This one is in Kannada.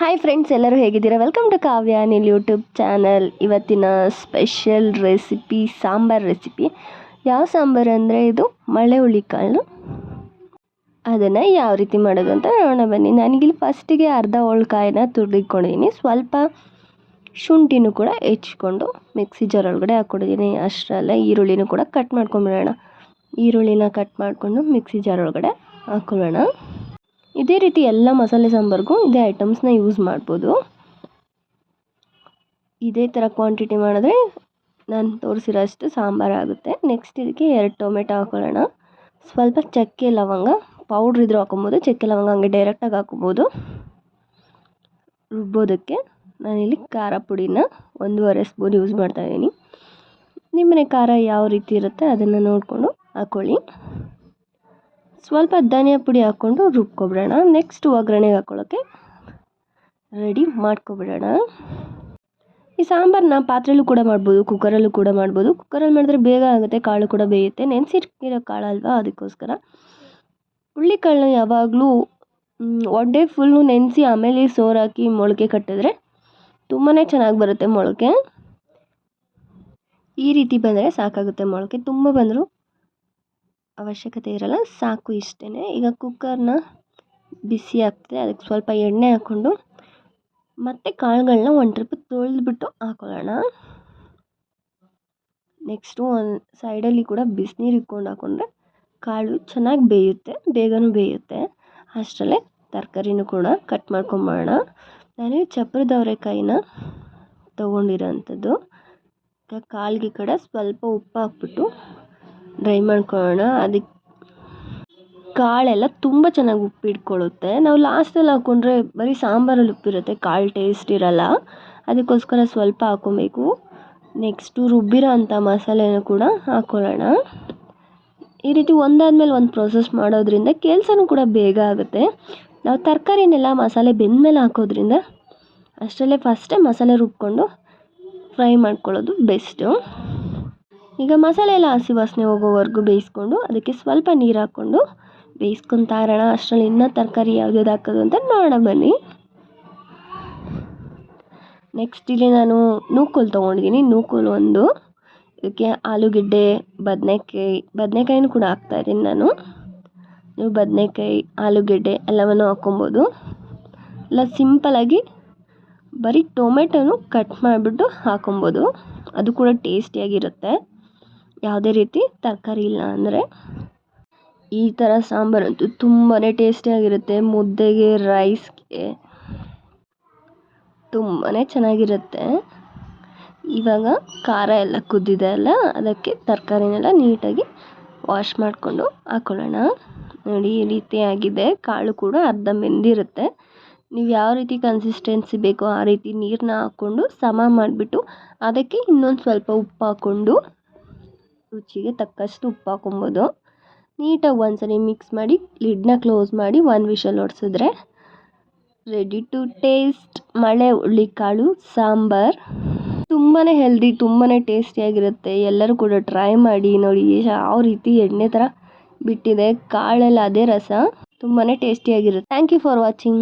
ಹಾಯ್ ಫ್ರೆಂಡ್ಸ್ ಎಲ್ಲರೂ ಹೇಗಿದ್ದೀರಾ? ವೆಲ್ಕಮ್ ಟು ಕಾವ್ಯ ನಿಲ್ ಯೂಟ್ಯೂಬ್ ಚಾನಲ್ ಇವತ್ತಿನ ಸ್ಪೆಷಲ್ ರೆಸಿಪಿ ಸಾಂಬಾರ್ ರೆಸಿಪಿ ಯಾವ ಸಾಂಬಾರು ಅಂದರೆ ಇದು? ಮಳೆ ಹುಳಿಕಾಳು. ಅದನ್ನು ಯಾವ ರೀತಿ ಮಾಡೋದು ಅಂತ ನೋಡೋಣ ಬನ್ನಿ. ನನಗಿಲ್ಲಿ ಫಸ್ಟಿಗೆ ಅರ್ಧ ಹೋಳ್ಕಾಯಿನ ತುರಿಕೊಂಡಿದ್ದೀನಿ ಸ್ವಲ್ಪ ಶುಂಠಿನೂ ಕೂಡ ಹೆಚ್ಕೊಂಡು ಮಿಕ್ಸಿ ಜಾರ್ ಒಳಗಡೆ ಹಾಕ್ಕೊಂಡಿದ್ದೀನಿ ಅಷ್ಟರಲ್ಲ ಈರುಳ್ಳಿನೂ ಕೂಡ ಕಟ್ ಮಾಡ್ಕೊಂಬಿಡೋಣ. ಈರುಳ್ಳಿನ ಕಟ್ ಮಾಡಿಕೊಂಡು ಮಿಕ್ಸಿ ಜಾರ್ ಒಳಗಡೆ ಹಾಕ್ಕೊಳ್ಳೋಣ. ಇದೇ ರೀತಿ ಎಲ್ಲ ಮಸಾಲೆ ಸಾಂಬಾರಿಗೂ ಇದೇ ಐಟಮ್ಸ್ನ ಯೂಸ್ ಮಾಡ್ಬೋದು. ಇದೇ ಥರ ಕ್ವಾಂಟಿಟಿ ಮಾಡಿದ್ರೆ ನಾನು ತೋರಿಸಿರೋ ಅಷ್ಟು ಸಾಂಬಾರು ಆಗುತ್ತೆ. ನೆಕ್ಸ್ಟ್ ಇದಕ್ಕೆ ಎರಡು ಟೊಮೆಟೊ ಹಾಕೊಳ್ಳೋಣ. ಸ್ವಲ್ಪ ಚಕ್ಕೆ ಲವಂಗ ಪೌಡ್ರ್ ಇದ್ರೂ ಹಾಕೊಬೋದು. ಚಕ್ಕೆ ಲವಂಗ ಹಂಗೆ ಡೈರೆಕ್ಟಾಗಿ ಹಾಕೊಬೋದು. ರುಬ್ಬೋದಕ್ಕೆ ನಾನಿಲ್ಲಿ ಖಾರ ಪುಡಿನ ಒಂದೂವರೆ ಸ್ಪೂನ್ ಯೂಸ್ ಮಾಡ್ತಾಯಿದ್ದೀನಿ ನಿಮ್ಮನೆ ಖಾರ ಯಾವ ರೀತಿ ಇರುತ್ತೆ ಅದನ್ನು ನೋಡಿಕೊಂಡು ಹಾಕ್ಕೊಳ್ಳಿ ಸ್ವಲ್ಪ ಧನಿಯಾ ಪುಡಿ ಹಾಕ್ಕೊಂಡು ರುಬ್ಕೊಬಿಡೋಣ. ನೆಕ್ಸ್ಟ್ ಒಗ್ಗರಣೆಗೆ ಹಾಕ್ಕೊಳ್ಳೋಕ್ಕೆ ರೆಡಿ ಮಾಡ್ಕೊಬಿಡೋಣ. ಈ ಸಾಂಬಾರನ್ನ ಪಾತ್ರೆಯಲ್ಲೂ ಕೂಡ ಮಾಡ್ಬೋದು ಕುಕ್ಕರಲ್ಲೂ ಕೂಡ ಮಾಡ್ಬೋದು. ಕುಕ್ಕರಲ್ಲಿ ಮಾಡಿದ್ರೆ ಬೇಗ ಆಗುತ್ತೆ, ಕಾಳು ಕೂಡ ಬೇಯುತ್ತೆ. ನೆನೆಸಿಟ್ಟಿರೋ ಕಾಳು ಅಲ್ವಾ ಅದಕ್ಕೋಸ್ಕರ. ಹುಳ್ಳಿಕಾಳನ್ನ ಯಾವಾಗಲೂ ಒಡ್ಡೆ ಫುಲ್ಲು ನೆನೆಸಿ ಆಮೇಲೆ ಸೋರಾಕಿ ಮೊಳಕೆ ಕಟ್ಟಿದ್ರೆ ತುಂಬಾ ಚೆನ್ನಾಗಿ ಬರುತ್ತೆ ಮೊಳಕೆ. ಈ ರೀತಿ ಬಂದರೆ ಸಾಕಾಗುತ್ತೆ ಮೊಳಕೆ. ತುಂಬ ಬಂದರೂ ಅವಶ್ಯಕತೆ ಇರಲ್ಲ, ಸಾಕು ಇಷ್ಟೇ ಈಗ ಕುಕ್ಕರ್ನ ಬಿಸಿ ಆಗ್ತದೆ, ಅದಕ್ಕೆ ಸ್ವಲ್ಪ ಎಣ್ಣೆ ಹಾಕ್ಕೊಂಡು ಮತ್ತು ಕಾಳುಗಳನ್ನ ಒಂದು ಟ್ರಿಪ್ ತೊಳೆದ್ಬಿಟ್ಟು ಹಾಕೊಳ್ಳೋಣ. ನೆಕ್ಸ್ಟು ಒಂದು ಸೈಡಲ್ಲಿ ಕೂಡ ಬಿಸಿನೀರು ಇಟ್ಕೊಂಡು ಹಾಕ್ಕೊಂಡ್ರೆ ಕಾಳು ಚೆನ್ನಾಗಿ ಬೇಯುತ್ತೆ, ಬೇಗನೂ ಬೇಯುತ್ತೆ. ಅಷ್ಟರಲ್ಲೇ ತರಕಾರಿನೂ ಕೂಡ ಕಟ್ ಮಾಡ್ಕೊಂಬೋಣ ನಾನು ಚಪ್ರದ ಅವರೆಕಾಯಿನ ತೊಗೊಂಡಿರೋ ಅಂಥದ್ದು ಕಾಳಿಗೆ ಕಡೆ ಸ್ವಲ್ಪ ಉಪ್ಪು ಹಾಕ್ಬಿಟ್ಟು ಡ್ರೈ ಮಾಡ್ಕೊಳ್ಳೋಣ. ಅದಕ್ಕೆ ಕಾಳೆಲ್ಲ ತುಂಬ ಚೆನ್ನಾಗಿ ಉಪ್ಪಿಟ್ಕೊಳ್ಳುತ್ತೆ. ನಾವು ಲಾಸ್ಟಲ್ಲಿ ಹಾಕ್ಕೊಂಡ್ರೆ ಬರೀ ಸಾಂಬಾರಲ್ಲಿ ಉಪ್ಪಿರುತ್ತೆ. ಕಾಳು ಟೇಸ್ಟ್ ಇರಲ್ಲ. ಅದಕ್ಕೋಸ್ಕರ ಸ್ವಲ್ಪ ಹಾಕ್ಕೊಬೇಕು ನೆಕ್ಸ್ಟು ರುಬ್ಬಿರೋ ಅಂಥ ಮಸಾಲೆನೂ ಕೂಡ ಹಾಕ್ಕೊಳ್ಳೋಣ ಈ ರೀತಿ ಒಂದಾದ್ಮೇಲೆ ಒಂದು ಪ್ರೊಸೆಸ್ ಮಾಡೋದ್ರಿಂದ ಕೆಲಸನೂ ಕೂಡ ಬೇಗ ಆಗುತ್ತೆ. ನಾವು ತರಕಾರಿನೆಲ್ಲ ಮಸಾಲೆ ಬೆಂದಮೇಲೆ ಹಾಕೋದ್ರಿಂದ ಅಷ್ಟರಲ್ಲೇ ಫಸ್ಟೇ ಮಸಾಲೆ ರುಬ್ಕೊಂಡು ಫ್ರೈ ಮಾಡ್ಕೊಳ್ಳೋದು ಬೆಸ್ಟು ಈಗ ಮಸಾಲೆ ಎಲ್ಲ ಹಸಿ ವಾಸನೆ ಹೋಗೋವರೆಗೂ ಬೇಯಿಸ್ಕೊಂಡು ಅದಕ್ಕೆ ಸ್ವಲ್ಪ ನೀರು ಹಾಕ್ಕೊಂಡು ಬೇಯಿಸ್ಕೊತಾ ಇರೋಣ ಅಷ್ಟರಲ್ಲಿ ಇನ್ನೂ ತರಕಾರಿ ಯಾವ್ದು ಹಾಕೋದು ಅಂತ ನೋಡೋಣ ಬನ್ನಿ. ನೆಕ್ಸ್ಟ್ ಇಲ್ಲಿ ನಾನು ನೂಕೋಲು ತೊಗೊಂಡಿದ್ದೀನಿ ನೂಕೋಲು ಒಂದು. ಇದಕ್ಕೆ ಆಲೂಗೆಡ್ಡೆ, ಬದನೆಕಾಯಿ, ಬದನೆಕಾಯಿನೂ ಕೂಡ ಹಾಕ್ತಾಯಿದ್ದೀನಿ ನಾನು. ನೀವು ಬದನೆಕಾಯಿ, ಆಲೂಗೆಡ್ಡೆ ಎಲ್ಲವನ್ನು ಹಾಕ್ಕೊಬೋದು. ಎಲ್ಲ ಸಿಂಪಲಾಗಿ ಬರೀ ಟೊಮೆಟೊನು ಕಟ್ ಮಾಡಿಬಿಟ್ಟು ಹಾಕೊಬೋದು ಅದು ಕೂಡ ಟೇಸ್ಟಿಯಾಗಿರುತ್ತೆ ಯಾವುದೇ ರೀತಿ ತರಕಾರಿ ಇಲ್ಲ ಅಂದರೆ ಈ ಥರ ಸಾಂಬಾರಂತೂ ತುಂಬಾ ಟೇಸ್ಟಿಯಾಗಿರುತ್ತೆ ಮುದ್ದೆಗೆ ರೈಸ್ಗೆ ತುಂಬಾ ಚೆನ್ನಾಗಿರುತ್ತೆ. ಇವಾಗ ಖಾರ ಎಲ್ಲ ಕುದ್ದಿದೆ ಅಲ್ಲ, ಅದಕ್ಕೆ ತರಕಾರಿನೆಲ್ಲ ನೀಟಾಗಿ ವಾಶ್ ಮಾಡಿಕೊಂಡು ಹಾಕ್ಕೊಳ್ಳೋಣ ನೋಡಿ, ಈ ರೀತಿಯಾಗಿದೆ ಕಾಳು ಕೂಡ ಅರ್ಧ ಬೆಂದಿರುತ್ತೆ ನೀವು ಯಾವ ರೀತಿ ಕನ್ಸಿಸ್ಟೆನ್ಸಿ ಬೇಕೋ ಆ ರೀತಿ ನೀರನ್ನ ಹಾಕ್ಕೊಂಡು ಸಮ ಮಾಡಿಬಿಟ್ಟು ಅದಕ್ಕೆ ಇನ್ನೊಂದು ಸ್ವಲ್ಪ ಉಪ್ಪು ಹಾಕ್ಕೊಂಡು ರುಚಿಗೆ ತಕ್ಕಷ್ಟು ಉಪ್ಪು ಹಾಕೊಬೋದು ನೀಟಾಗಿ ಒಂದ್ಸರಿ ಮಿಕ್ಸ್ ಮಾಡಿ ಲಿಡ್ನ ಕ್ಲೋಸ್ ಮಾಡಿ ಒಂದು ವಿಷಲ್ ಹೊಡ್ಸಿದ್ರೆ ರೆಡಿ ಟು ಟೇಸ್ಟ್ ಮಳೆ ಹುಳ್ಳಿಕಾಳು ಸಾಂಬಾರ್. ತುಂಬಾ ಹೆಲ್ದಿ ತುಂಬಾ ಟೇಸ್ಟಿಯಾಗಿರುತ್ತೆ ಎಲ್ಲರೂ ಕೂಡ ಟ್ರೈ ಮಾಡಿ ನೋಡಿ, ಯಾವ ರೀತಿ ಎಣ್ಣೆ ಥರ ಬಿಟ್ಟಿದೆ, ಕಾಳಲ್ಲಿ ಅದೇ ರಸ. ತುಂಬಾ ಟೇಸ್ಟಿಯಾಗಿರುತ್ತೆ ಥ್ಯಾಂಕ್ ಯು ಫಾರ್ ವಾಚಿಂಗ್